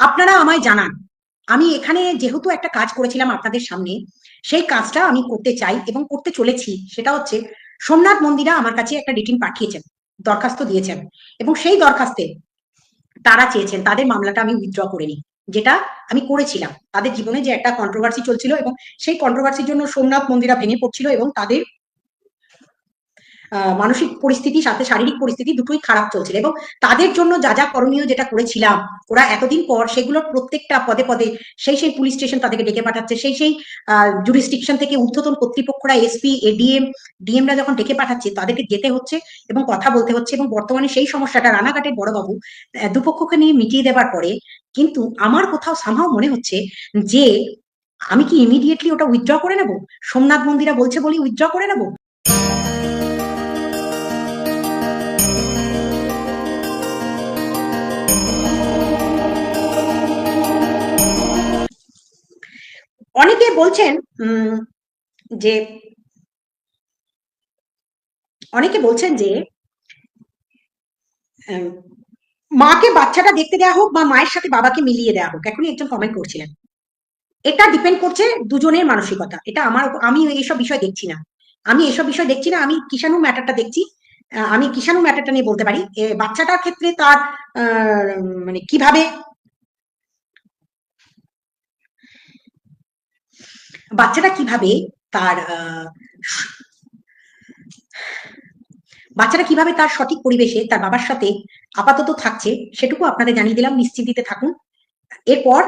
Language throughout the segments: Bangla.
আপনারা আমায় জানান। আমি এখানে যেহেতু একটা কাজ করেছিলাম আপনাদের সামনে, সেই কাজটা আমি করতে চাই এবং করতে চলেছি, সেটা হচ্ছে সোমনাথ মন্দিরা আমার কাছে একটা রিটিন পাঠিয়েছেন, দরখাস্ত দিয়েছেন এবং সেই দরখাস্তে তারা চেয়েছেন, তাদের মামলাটা আমি উইথড্র করে নিই, যেটা আমি করেছিলাম। তাদের জীবনে যে একটা কন্ট্রোভার্সি চলছিল এবং সেই কন্ট্রোভার্সির জন্য সোমনাথ মন্দিরা ভেঙে পড়ছিল এবং তাদের মানসিক পরিস্থিতি, সাথে শারীরিক পরিস্থিতি দুটোই খারাপ চলছিল এবং তাদের জন্য যা যা করণীয় যেটা করেছিলাম, ওরা এতদিন পর সেগুলোর প্রত্যেকটা পদে পদে সেই সেই পুলিশ স্টেশন তাদেরকে ডেকে পাঠাচ্ছে, সেই সেই জুরিস্টিকশন থেকে ঊর্ধ্বতন কর্তৃপক্ষরা এসপি এডিএম ডিএমরা যখন ডেকে পাঠাচ্ছে, তাদেরকে যেতে হচ্ছে এবং কথা বলতে হচ্ছে এবং বর্তমানে সেই সমস্যাটা রানাঘাটের বড়বাবু দুপক্ষকে নিয়ে মিটিয়ে দেবার পরে কিন্তু আমার কোথাও সামহাও মনে হচ্ছে যে আমি কি ইমিডিয়েটলি ওটা উইথড্র করে নেব? সোমনাথ মন্দিরা বলছে বলি উইথড্র করে নেব? বলছেন যে অনেকে বলছেন যে মাকে বাচ্চাটা দেখতে দেওয়া হোক বা মায়ের সাথে বাবাকে মিলিয়ে দেওয়া হোক, এখনই একজন কমেন্ট করছিলেন। এটা ডিপেন্ড করছে দুজনের মানসিকতা। এটা আমার আমি এইসব বিষয় দেখছি না। আমি এসব বিষয় দেখছি না, আমি কিষাণু ম্যাটারটা দেখছি। আমি কিষাণু ম্যাটারটা নিয়ে বলতে পারি। বাচ্চাটার ক্ষেত্রে তার মানে কীভাবে বাচ্চাটা কীভাবে তার আহ, বাচ্চাটা কীভাবে তার সঠিক পরিবেশে তার বাবার সাথে আপাতত থাকছে সেটুকু আপনাদের জানিয়ে দিলাম নিশ্চিন্তিতে থাকুন। এরপর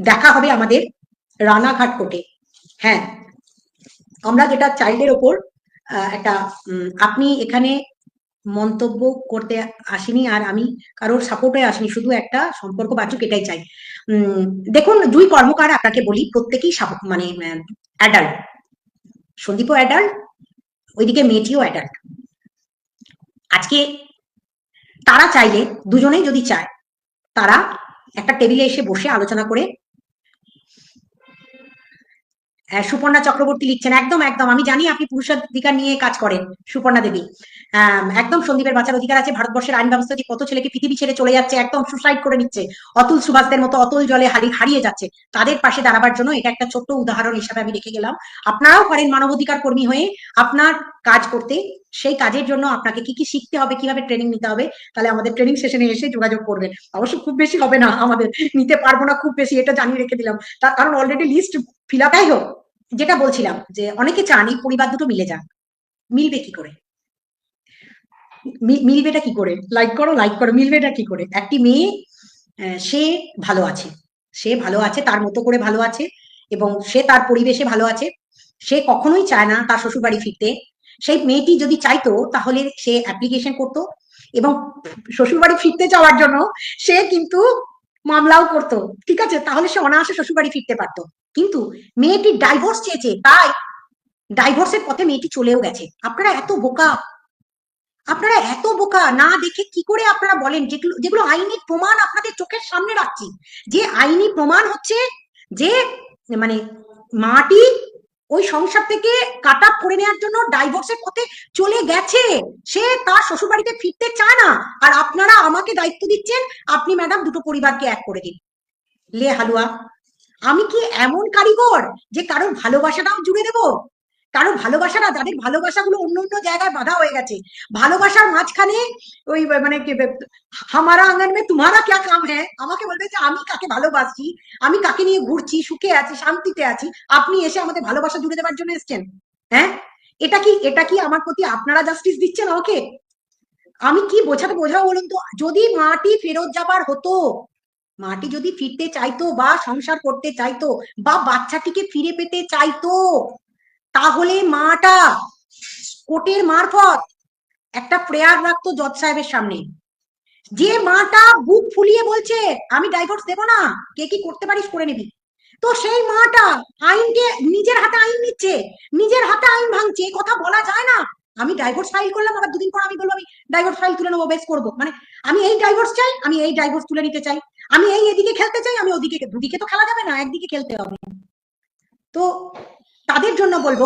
দেখা হবে আমাদের রানাঘাট কোর্টে। হ্যাঁ আমরা যেটা চাইল্ডের ওপর একটা আপনি এখানে মন্তব্য করতে আসিনি আর আমি কারোর সাপোর্টে আসিনি, শুধু একটা সম্পর্ক বাচুক এটাই চাই। দেখুন, দুই কর্মকার আপনাকে বলি, প্রত্যেকেই মানে অ্যাডাল্ট সন্দীপও অ্যাডাল্ট ওইদিকে মেয়েটিও অ্যাডাল্ট আজকে তারা চাইলে, দুজনেই যদি চায়, তারা একটা টেবিলে এসে বসে আলোচনা করে সুপর্ণা চক্রবর্তী লিখছেন, একদম একদম। আমি জানি আপনি পুরুষাধিকার নিয়ে কাজ করেন, সুপর্ণা দেবী। একদম সন্দীপের বাঁচার অধিকার আছে, ভারতবর্ষের আইন ব্যবস্থা যে কত ছেলেকে পৃথিবী ছেড়ে চলে যাচ্ছে, একদম সুসাইড করে নিচ্ছে, অতুল সুভাষদের মতো অতুল জলে হারিয়ে যাচ্ছে, তাদের পাশে দাঁড়াবার জন্য এটা একটা ছোট্ট উদাহরণ হিসাবে আমি রেখে গেলাম। আপনারাও পারেন মানবাধিকার কর্মী হয়ে আপনার কাজ করতে, সেই কাজের জন্য আপনাকে কি কি শিখতে হবে, কীভাবে ট্রেনিং নিতে হবে, তাহলে আমাদের ট্রেনিং সেশনে এসে যোগাযোগ করবেন। অবশ্য খুব বেশি হবে না আমাদের, নিতে পারব না খুব বেশি, এটা জানিয়ে রেখে দিলাম। তার কারণ অলরেডি লিস্ট ফিল আপটাই হোক, যেটা বলছিলাম যে অনেকে চান এই পরিবার দুটো মিলে যাক। মিলবে কি করে? মিলবেটা কি করে? লাইক করো লাইক করো, মিলবেটা কি করে? একটি মেয়ে সে ভালো আছে। সে ভালো আছে, তার মতো করে ভালো আছে এবং সে তার পরিবেশে ভালো আছে। সে কখনোই চায় না তার শ্বশুর বাড়ি ফিরতে। সেই মেয়েটি যদি চাইতো, তাহলে সে অ্যাপ্লিকেশন করতো এবং শ্বশুর বাড়ি ফিরতে যাওয়ার জন্য সে কিন্তু মামলাও করতো। ঠিক আছে, তাহলে সে অনায়াসে শ্বশুরবাড়ি ফিরতে পারতো। কিন্তু মেয়েটি ডাইভোর্স চেয়েছে, তাই ডাইভোর্সের পথে মেয়েটি চলেও গেছে। আপনারা এত বোকা। আপনারা এত বোকা, না দেখে কি করে আপনারা বলেন? যেগুলো যেগুলো আইনি প্রমাণ আপনাদের চোখের সামনে রাখছি। যে আইনি প্রমাণ হচ্ছে যে মানে মাটি ওই সংসার থেকে কাট আপ করে নেওয়ার জন্য ডাইভোর্সের পথে চলে গেছে। সে তার শ্বশুর বাড়িতে ফিরতে চায় না। আর আপনারা আমাকে দায়িত্ব দিচ্ছেন, আপনি ম্যাডাম দুটো পরিবারকে এক করে দিন। লে হালুয়া, আমি কি এমন কারিগর যে কারোর ভালোবাসাটাও জুড়ে দেবো? কারও ভালোবাসাটা, যাদের ভালোবাসাগুলো অন্য অন্য জায়গায় বাধা হয়ে গেছে, ভালোবাসার মাঝখানে ওই মানে কি হামারা আঙ্গন মে তোমারা ক্যা কাম হ্যাঁ আমাকে বলবে যে, আমি কাকে ভালোবাসছি আমি কাকে নিয়ে ঘুরছি? সুখে আছি, শান্তিতে আছি? আপনি এসে আমাদের ভালোবাসা জুড়ে দেওয়ার জন্য এসেছেন হ্যাঁ? এটা কি এটা কি আমার প্রতি আপনারা জাস্টিস দিচ্ছেন আমাকে? আমি কি বোঝাতে বোঝাবো বলুন তো? যদি মাটি ফেরত যাবার হতো, মাটি যদি ফিরতে চাইতো বা সংসার করতে চাইতো বা বাচ্চাটিকে ফিরে পেতে চাইতো তাহলে মাটা। কোর্টের মারফত। একটা প্রেয়ার রাখতো জজ সাহেবের সামনে। যে মাটা বুক ফুলিয়ে বলছে, আমি ডাইভোর্স দেবো না, কে কি করতে পারিস করে নিবি। তো সেই মাটা আইনকে, নিজের হাতে আইন নিচ্ছে, নিজের হাতে আইন ভাঙছে কথা বলা যায় না। আমি ডাইভোর্স ফাইল করলাম, আবার দুদিন পর আমি বলব আমি ডাইভোর্স ফাইল তুলে নেব, বেশ করব। মানে আমি এই ডাইভোর্স চাই, আমি এই ডাইভোর্স তুলে নিতে চাই। আমি এই এদিকে খেলতে চাই, আমি ওদিকে, দুদিকে তো খেলা যাবে না, একদিকে খেলতে হবে। তো তাদের জন্য বলব,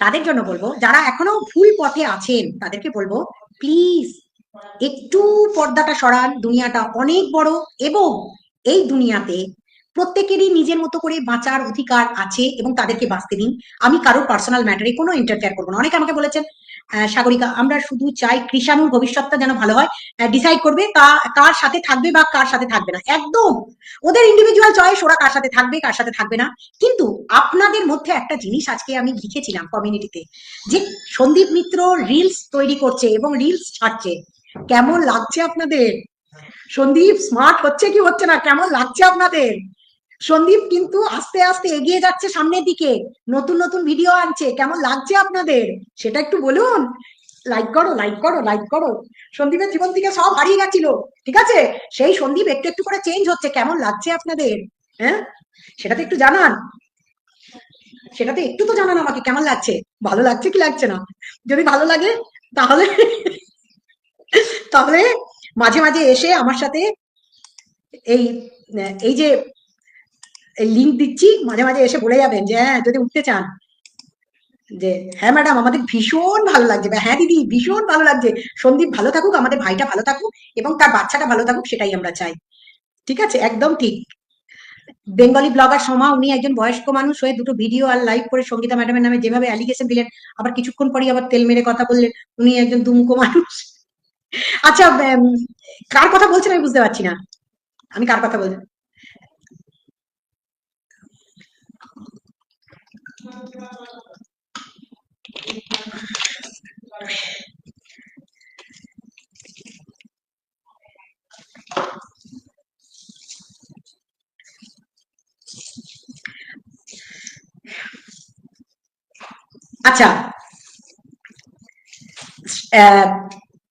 তাদের জন্য বলব, যারা এখনও ভুল পথে আছেন, তাদেরকে বলব প্লিজ একটু পর্দাটা সরান, দুনিয়াটা অনেক বড় এবং এই দুনিয়াতে প্রত্যেকেরই নিজের মতো করে বাঁচার অধিকার আছে এবং তাদেরকে বাঁচতে দিন। আমি কারোর পার্সোনাল ম্যাটারে কোনো ইন্টারফেয়ার করব না। অনেকে আমাকে বলেছেন সাগরিকা, আমরা শুধু চাই কৃষাণুর ভবিষ্যৎটা যেন ভালো হয় ডিসাইড করবে কার সাথে থাকবে বা কার সাথে থাকবে না। একদম ওদের ইন্ডিভিজুয়াল চয়েস ওরা কার সাথে থাকবে, কার সাথে থাকবে না। কিন্তু আপনাদের মধ্যে একটা জিনিস আজকে আমি লিখেছিলাম কমিউনিটিতে যে সন্দীপ মিত্র রিলস তৈরি করছে এবং রিলস ছাড়ছে। কেমন লাগছে আপনাদের? সন্দীপ স্মার্ট হচ্ছে কি হচ্ছে না? কেমন লাগছে আপনাদের? সন্দীপ কিন্তু আস্তে আস্তে এগিয়ে যাচ্ছে সামনের দিকে। নতুন নতুন ভিডিও আনছে। কেমন লাগছে আপনাদের? সেটা একটু বলুন। লাইক করো লাইক করো লাইক করো। সন্দীপের জীবন থেকে সব হারিয়ে গেছিল, ঠিক আছে? সেই সন্দীপ একটু একটু করে চেঞ্জ হচ্ছে। কেমন লাগছে আপনাদের? হ্যাঁ? সেটা তো একটু জানান। সেটা তো একটু তো জানান আমাকে, কেমন লাগছে? ভালো লাগছে কি লাগছে না? যদি ভালো লাগে, তাহলে তাহলে মাঝে মাঝে এসে আমার সাথে এই এই যে লিঙ্ক দিচ্ছি, মাঝে মাঝে এসে বলে যাবেন যে হ্যাঁ যদি উঠতে চান। যে হ্যাঁ ম্যাডাম আমাদের ভীষণ ভালো লাগছে। হ্যাঁ দিদি, ভীষণ ভালো লাগছে। সন্দীপ ভালো থাকুক, আমাদের ভাইটা ভালো থাকুক, এবং তার বাচ্চাটা ভালো থাকুক, সেটাই আমরা চাই। ঠিক আছে? একদম ঠিক। বেঙ্গলি ব্লগার সমা উনি একজন বয়স্ক মানুষ হয়ে দুটো ভিডিও আর লাইভ করে সঙ্গীতা ম্যাডামের নামে যেভাবে অ্যালিগেশন দিলেন, আবার কিছুক্ষণ পরেই আবার তেল মেরে কথা বললেন, উনি একজন দুমুখো মানুষ। আচ্ছা কার কথা বলছেন আমি বুঝতে পারছি না। আমি কার কথা বলছি? আচ্ছা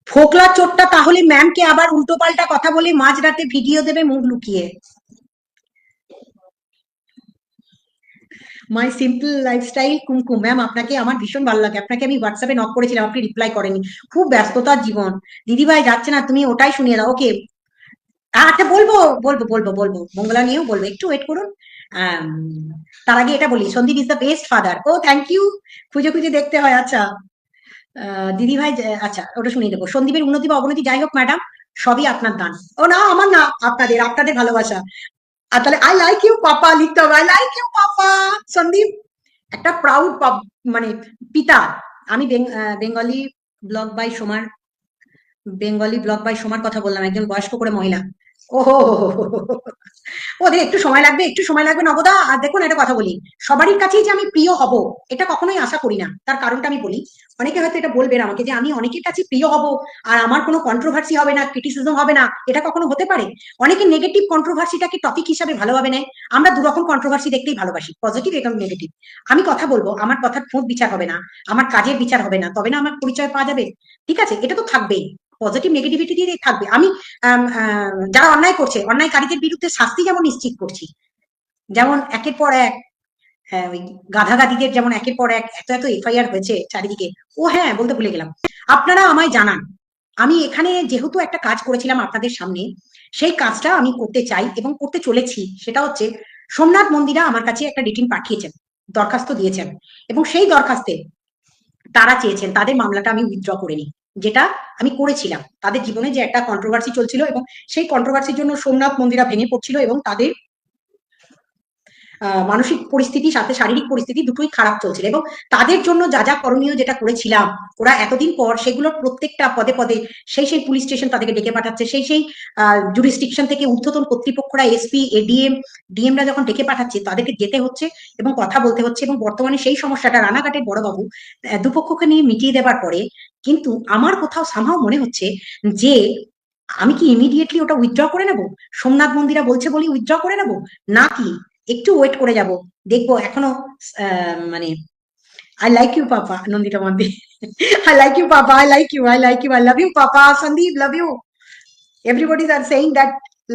ফোকলা চোরটা তাহলে ম্যামকে আবার উল্টো পাল্টা কথা বলে মাঝরাতে ভিডিও দেবে মুখ লুকিয়ে? My simple lifestyle Kumkum ma'am আপনাকে আমার ভীষণ ভালো লাগে। আপনাকে আমি হোয়াটসঅ্যাপে নক করেছিলাম, আপনি রিপ্লাই করেনি খুব ব্যস্ততার জীবন। দিদিভাই যাচ্ছে না, তুমি ওটাই শুনিয়ে দাও ওকে আচ্ছা বলব বলব বলব বলব। মঙ্গলা নিয়েও বলব, একটু ওয়েট করুন। তার আগে এটা বলি, Sandeep is the best father O thank you খুঁজে খুঁজে দেখতে হয় আচ্ছা। দিদি ভাই আচ্ছা ওটা শুনিয়ে দেবো। সন্দীপের উন্নতি বা অবনতি যাই হোক ম্যাডাম সবই আপনার দান। ও না, আমার না, আপনাদের আপনাদের ভালোবাসা। আর তাহলে আই লাইক ইউ পাপা লিখতে হবে। I like you papa Sandeep, একটা প্রাউড মানে পিতা। আমি বেঙ্গলি ব্লক বাই সোমার, বেঙ্গলি ব্লগ বাই সোমার কথা বললাম, একজন বয়স্ক করে মহিলা। ওহো! ওদের একটু সময় লাগবে, একটু সময় লাগবে নবদা আর দেখুন, একটা কথা বলি। সবারই কাছেই যে আমি প্রিয় হব, এটা কখনোই আশা করি না। তার কারণটা আমি বলি, অনেকে হয়তো এটা বলবেন আমাকে যে আমি অনেকের কাছে প্রিয় হব, আর আমার কোনো কন্ট্রোভার্সি হবে না ক্রিটিসিজম হবে না, এটা কখনো হতে পারে? অনেকে নেগেটিভ কন্ট্রোভার্সিটাকে টপিক হিসাবে ভালোভাবে নেয়। আমরা দুরকম কন্ট্রোভার্সি দেখতেই ভালোবাসি পজিটিভ এবং নেগেটিভ আমি কথা বলব, আমার কথার ঠোঁট বিচার হবে না, আমার কাজের বিচার হবে না, তবে না আমার পরিচয় পাওয়া যাবে? ঠিক আছে, এটা তো থাকবেই। পজিটিভ নেগেটিভিটি দিয়ে থাকবে। আমি যারা অন্যায় করছে, অন্যায়কারীদের বিরুদ্ধে শাস্তি যেমন নিশ্চিত করছি, যেমন একের পর এক হ্যাঁ ওই গাধাগাদিদের যেমন একের পর এক এত এত এফআইআর হয়েছে চারিদিকে, ও হ্যাঁ বলতে ভুলে গেলাম। আপনারা আমায় জানান, আমি এখানে যেহেতু একটা কাজ করেছিলাম আপনাদের সামনে, সেই কাজটা আমি করতে চাই এবং করতে চলেছি, সেটা হচ্ছে সোমনাথ মন্দিরা আমার কাছে একটা রিটিন পাঠিয়েছেন, দরখাস্ত দিয়েছেন এবং সেই দরখাস্তে তারা চেয়েছেন, তাদের মামলাটা আমি উইথড্র করে নিই। যেটা আমি করেছিলাম। তাদের জীবনে যে একটা কন্ট্রোভার্সি চলছিল এবং সেই কন্ট্রোভার্সির জন্য সোমনাথ মন্দিরা ভেঙে পড়ছিল এবং তাদের মানসিক পরিস্থিতি, সাথে শারীরিক পরিস্থিতি দুটোই খারাপ চলছিল এবং তাদের জন্য যা যা করণীয় যেটা করেছিলাম, ওরা এতদিন পর সেগুলোর প্রত্যেকটা পদে পদে সেই সেই পুলিশ স্টেশন তাদেরকে ডেকে পাঠাচ্ছে, সেই সেই জুরিস্টিকশন থেকে ঊর্ধ্বতন কর্তৃপক্ষরা এসপি এডিএম ডিএমরা যখন ডেকে পাঠাচ্ছে, তাদেরকে যেতে হচ্ছে এবং কথা বলতে হচ্ছে এবং বর্তমানে সেই সমস্যাটা রানাঘাটের বড়বাবু দুপক্ষকে নিয়ে মিটিয়ে দেবার পরে কিন্তু আমার কোথাও সামহাও মনে হচ্ছে যে আমি কি ইমিডিয়েটলি ওটা উইথড্র করে নেব? সোমনাথ মন্দিরা বলছে বলি উইথড্র করে নেব? নাকি একটু ওয়েট করে যাব। দেখব এখনও মানে I like you papa, Nandita Mandi I like you papa I like you I like you I love you papa, Sandeep love you everybody R saying that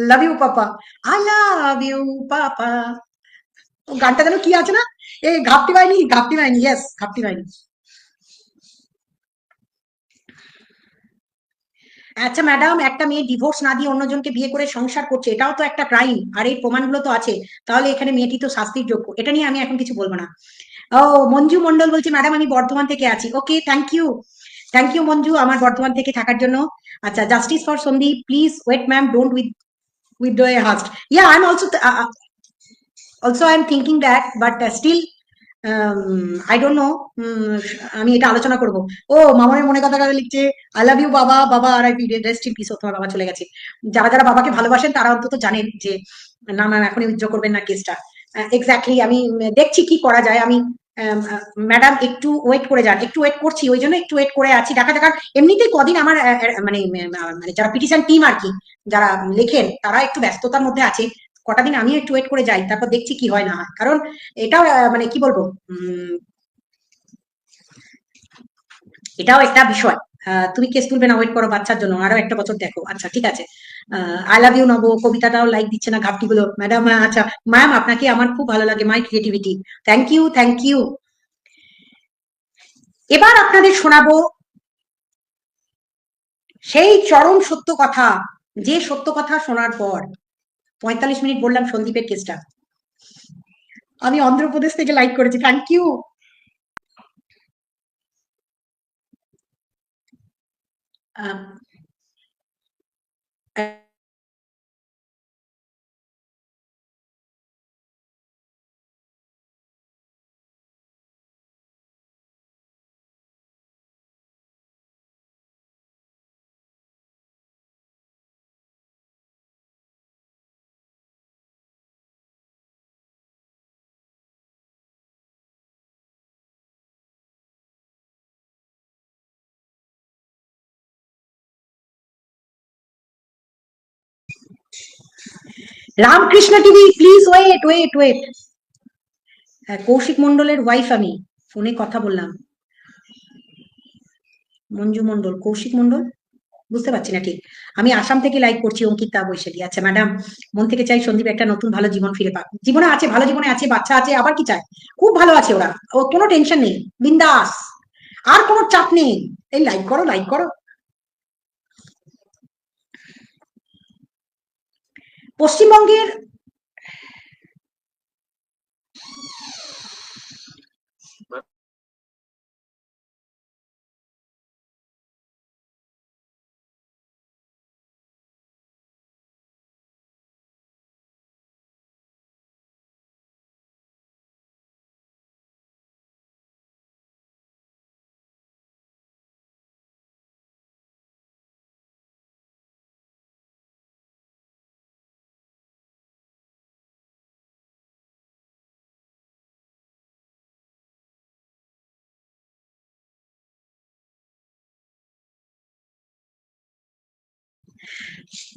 love you papa. I love you papa. গানটা যেন কি আছে না? এই ঘাপটি বাহিনী ঘাপটি বাহিনী ইয়েস ঘাপটি বাহিনী আচ্ছা ম্যাডাম একটা মেয়ে ডিভোর্স না দিয়ে অন্যজনকে বিয়ে করে সংসার করছে, এটাও তো একটা ক্রাইম আর এই প্রমাণগুলো তো আছে। তাহলে এখানে মেয়েটি তো শাস্তির যোগ্য, এটা নিয়ে আমি এখন কিছু বলব না। ও, মঞ্জু মন্ডল বলছে ম্যাডাম আমি বর্ধমান থেকে আছি। Okay thank you thank you Manju, আমার বর্ধমান থেকে থাকার জন্য। আচ্ছা justice for Sandeep please wait ma'am don't with withdraw hast yeah I am also also I am thinking that but still I don't know আমি এটা আলোচনা করব। ও মামনের মনে কথা কথা লিখছে আই লাভ ইউ বাবা বাবা আর আই রেস্ট ইন পিস তোমার বাবা চলে গেছে। যারা যারা বাবাকে ভালোবাসেন, তারা অন্তত জানেন যে, না ম্যাম এখনই উজ্জ্ব করবেন না কেসটা। এক্স্যাক্টলি আমি, দেখছি কি করা যায়। আমি ম্যাডাম একটু ওয়েট করে যান, একটু ওয়েট করছি, ওই জন্য একটু ওয়েট করে আছি। দেখা দেখা এমনিতেই কদিন আমার মানে মানে যারা পিটিশন টিম আর কি, যারা লেখেন, তারা একটু ব্যস্ততার মধ্যে আছে। কটা দিন আমিও একটু ওয়েট করে যাই, তারপর দেখছি কি হয় না হয়। কারণ এটাও মানে কি বলব এটাও একটা বিষয়। তুমি কেস তুলবে না ওয়েট করো বাচ্চার জন্য, আরও একটা বছর দেখো। আচ্ছা ঠিক আছে। আই লাভ ইউ নবো, কবিতাটাও লাইক দিচ্ছে না ঘাপটি গুলো ম্যাডাম আচ্ছা ম্যাম আপনাকে আমার খুব ভালো লাগে my creativity thank you thank you এবার আপনাদের শোনাবো সেই চরম সত্য কথা, যে সত্য কথা শোনার পর। পঁয়তাল্লিশ মিনিট বললাম সন্দীপের কেসটা। আমি অন্ধ্রপ্রদেশ থেকে লাইক করেছি thank you Ramkrishna TV please wait wait wait Koushik মন্ডলের ওয়াইফ আমি ফোনে কথা বললাম। মঞ্জু মন্ডল কৌশিক মন্ডল বুঝতে পারছি না ঠিক। আমি আসাম থেকে লাইক করছি, অঙ্কিতা বৈশালী। আচ্ছা ম্যাডাম মন থেকে চাই সন্দীপ একটা নতুন ভালো জীবন ফিরে পাক। জীবনে আছে, ভালো জীবনে আছে, বাচ্চা আছে, আবার কি চায়? খুব ভালো আছে ওরা। ও, কোনো টেনশন নেই। বিন্দাস। আর কোনো চাপ নেই। এই লাইক করো লাইক করো। পশ্চিমবঙ্গের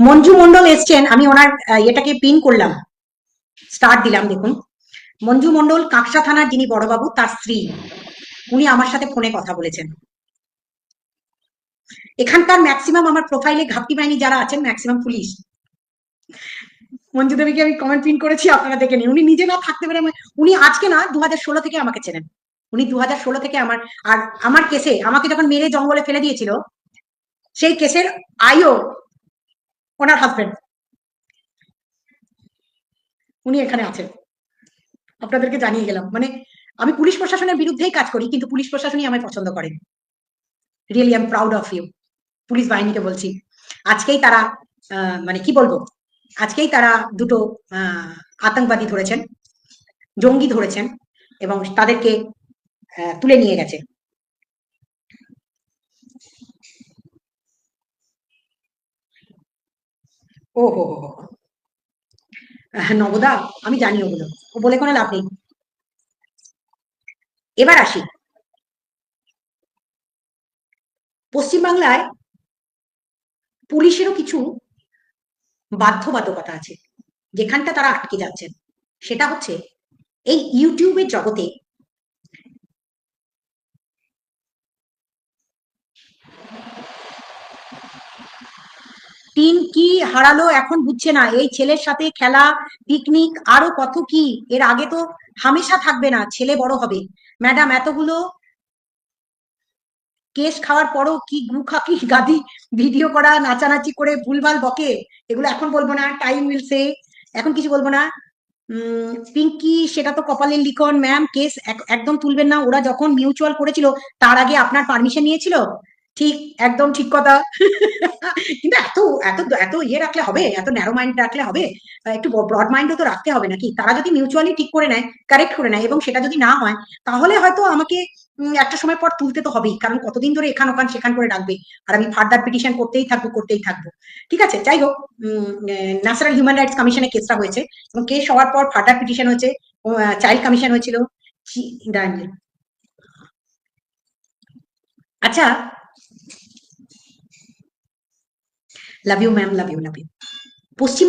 মঞ্জু মন্ডল এসছেন, আমি ওনার ইয়েটাকে পিন করলাম। স্টার্ট দিলাম, দেখুন। মঞ্জু মন্ডল কাকসা থানার যিনি বড়বাবু, তার স্ত্রী। উনি আমার সাথে ফোনে কথা বলেছেন। এখানকার ম্যাক্সিমাম আমার প্রোফাইলে ঘাপটি বাহিনী যারা আছেন ম্যাক্সিমাম পুলিশ। মঞ্জু দেবীকে আমি কমেন্ট পিন করেছি, আপনারা দেখে নিন। উনি নিজে না থাকতে পারে উনি আজকে না দু থেকে আমাকে চেনেন। উনি দু থেকে আমার আর আমার কেসে আমাকে যখন মেরে জঙ্গলে ফেলে দিয়েছিল, সেই কেসের আইও ওনার হাজবেন্ড উনি এখানে আছেন। আপনাদেরকে জানিয়ে গেলাম। মানে আমি পুলিশ প্রশাসনের বিরুদ্ধেই কাজ করি, কিন্তু পুলিশ প্রশাসনই আমায় পছন্দ করে। Really I am proud of you police বাহিনীকে বলছি। আজকেই তারা মানে কি বলব? আজকেই তারা দুটো আতঙ্কবাদী ধরেছেন, জঙ্গি ধরেছেন এবং তাদেরকে তুলে নিয়ে গেছে। ও হো হো হো। আহ, নবদা আমি জানি ওগুলো ও বলে কোনো লাভ নেই। এবার আসি। পশ্চিমবাংলায় পুলিশেরও কিছু বাধ্যবাধকতা আছে। যেখানটা তারা আটকে যাচ্ছেন। সেটা হচ্ছে এই ইউটিউবের জগতে টিন কি হারালো এখন বুঝছে না। এই ছেলের সাথে খেলা পিকনিক আরও কত কি? এর আগে তো হামেশা থাকবে না, ছেলে বড় হবে। ম্যাডাম, এতগুলো কেস খাওয়ার পরও কি গু খাকি গাদি ভিডিও করা, নাচানাচি করে ভুলভাল বকে? এগুলো এখন বলব না টাইম মিলছে এখন কিছু বলব না। পিঙ্কি, সেটা তো কপালের লিখন ম্যাম কেস একদম তুলবেন না। ওরা যখন মিউচুয়াল করেছিল, তার আগে আপনার পারমিশন নিয়েছিল? ঠিক একদম ঠিক কথা। কিন্তু এত এত এত ইয়ে রাখলে হবে এত ন্যারো মাইন্ড রাখলে হবে একটু ব্রড মাইন্ডও তো রাখতে হবে নাকি? তারা যদি মিউচুয়ালি ঠিক করে নেয় কারেক্ট করে নেয় এবং সেটা যদি না হয় তাহলে হয়তো আমাকে একটা সময় পর তুলতে তো হবেই কারণ কতদিন ধরে এখান ওখান সেখান করে রাখবে। আর আমি ফার্দার পিটিশন করতেই থাকব করতেই থাকব। ঠিক আছে যাই হোক ন্যাশনাল হিউম্যান রাইটস কমিশনে কেসটা হয়েছে এবং কেস হওয়ার পর ফার্দার পিটিশন হয়েছে চাইল্ড কমিশন হয়েছিল। আচ্ছা love you ma'am love you love you Paschim